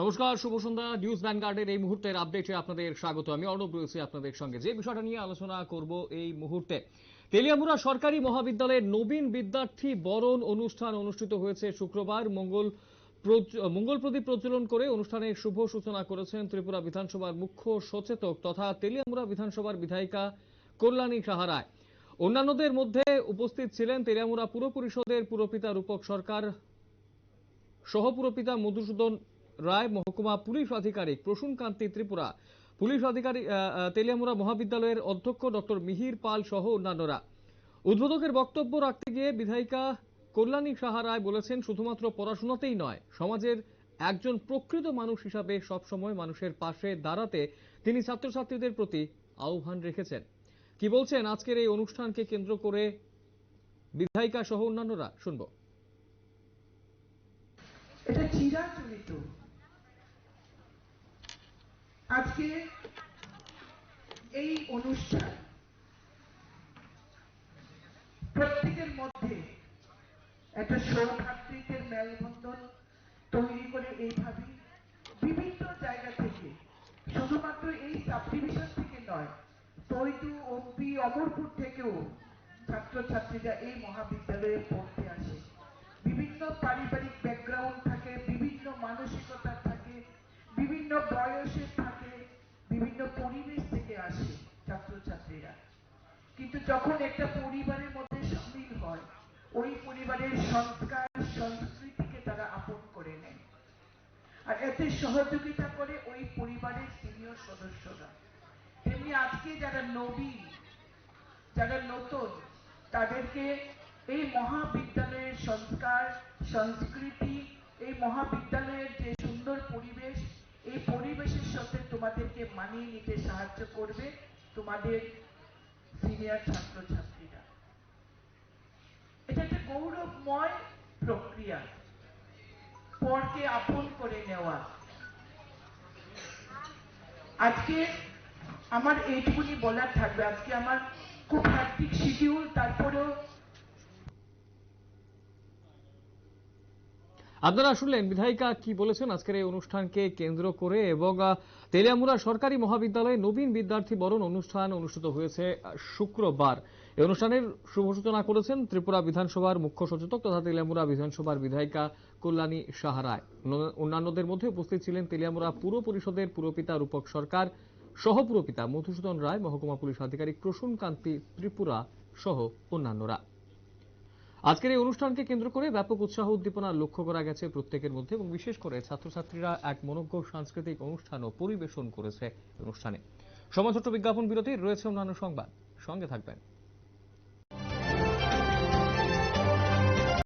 নমস্কার, শুভ সন্ধ্যা। নিউজ ভ্যানগার্ডের এই মুহূর্তের আপডেটে আপনাদের স্বাগত। আমি অর্ণব রয়েছি আপনাদের সঙ্গে। যে বিষয়টা নিয়ে আলোচনা করব এই মুহূর্তে। তেলিয়ামুড়া সরকারি মহাবিদ্যালয়ের নবীন বিদ্যার্থী বরণ অনুষ্ঠান অনুষ্ঠিত হয়েছে শুক্রবার। মঙ্গল মঙ্গল প্রদীপ প্রজ্বলন করে অনুষ্ঠানের শুভ সূচনা করেছেন ত্রিপুরা বিধানসভার মুখ্য সচেতক তথা তেলিয়ামুড়া বিধানসভার বিধায়িকা কল্যাণী সাহারায়। অন্যান্যদের মধ্যে উপস্থিত ছিলেন তেলিয়ামুড়া পুর পরিষদের পুরপিতা রূপক সরকার, সহপুরপিতা মধুসূদন রায় মহকুমা পুলিশ আধিকারিক প্রসূন কান্তি ত্রিপুরা। পুলিশ আধিকারিক আহ, মহাবিদ্যালয়ের অধ্যক্ষ ডক্টর মিহির পাল সহ অন্যান্যরা। উদ্বোধকের বক্তব্য রাখতে গিয়ে বিধায়িকা কল্যাণী সাহা রায় বলেছেন শুধুমাত্র পড়াশোনাতেই নয় সমাজের একজন প্রকৃত মানুষ হিসাবে সবসময় মানুষের পাশে দাঁড়াতে তিনি ছাত্রছাত্রীদের প্রতি আহ্বান রেখেছেন। কি বলছেন আজকের এই অনুষ্ঠানকে কেন্দ্র করে বিধায়িকা সহ অন্যান্যরা? শুনব। এটা চিরাচরিত। আজকে এই অনুষ্ঠান প্রত্যেকের মধ্যে একটা সৌভাতৃত্বের মেলবন্ধন তৈরি করে এইভাবে বিভিন্ন জায়গা থেকে, শুধুমাত্র এই সাব ডিভিশন থেকে নয়, তৈতু ওপি অমরপুর থেকেও ছাত্রছাত্রীরা এই মহাবিদ্যালয়ে পড়তে আসে। বিভিন্ন পারিবারিক ব্যাকগ্রাউন্ড ছাত্রছাত্রীরা। কিন্তু যখন একটা পরিবারের মধ্যে সামিল হয়, ওই পরিবারের সংস্কার, সংস্কৃতিকে তারা আপন করে নেয়। আর এতে সহযোগিতা করে ওই পরিবারের সিনিয়র সদস্যরা। তেমনি আজকে যারা নবীন যারা নতুন, তাদেরকে এই মহাবিদ্যালয়ের সংস্কার, সংস্কৃতি, এই মহাবিদ্যালয়ের যে সুন্দর পরিবেশ, এই পরিবেশের সাথে তোমাদেরকে মানিয়ে নিতে সাহায্য করবে। তোমাদের সিনিয়র ছাত্রছাত্রীরা। এটা একটা গৌরবময় প্রক্রিয়া। পরকে আপন করে নেওয়া। আজকে আমার এইটুকুনি বলার থাকবে। আজকে আমার খুব হ্যাকটিক শিডিউল তারপরেও আপনারা শুনলেন বিধায়িকা কি বলেছেন আজকের এই অনুষ্ঠানকে কেন্দ্র করে এবং তেলিয়ামুড়া সরকারি মহাবিদ্যালয়ে নবীন বিদ্যার্থী বরণ অনুষ্ঠান অনুষ্ঠিত হয়েছে শুক্রবার। এই অনুষ্ঠানের শুভ সূচনা করেছেন ত্রিপুরা বিধানসভার মুখ্য সচেতক তথা তেলিয়ামুড়া বিধানসভার বিধায়িকা কল্যাণী সাহারায় অন্যান্যদের মধ্যে উপস্থিত ছিলেন তেলিয়ামুড়া পুর পরিষদের পুরপিতা রূপক সরকার, সহপুরপিতা মধুসূদন রায়, মহকুমা পুলিশ আধিকারিক প্রসূন কান্তি ত্রিপুরা সহ অন্যান্যরা। আজকের এই অনুষ্ঠানকে কেন্দ্র করে ব্যাপক উৎসাহ উদ্দীপনা লক্ষ্য করা গেছে প্রত্যেকের মধ্যে এবং বিশেষ করে ছাত্রছাত্রীরা এক মনোজ্ঞ সাংস্কৃতিক অনুষ্ঠান ও পরিবেশন করেছে অনুষ্ঠানে। সময় ছোট্ট বিজ্ঞাপন বিরতি রয়েছে অন্যান্য সংবাদ। সঙ্গে থাকবেন।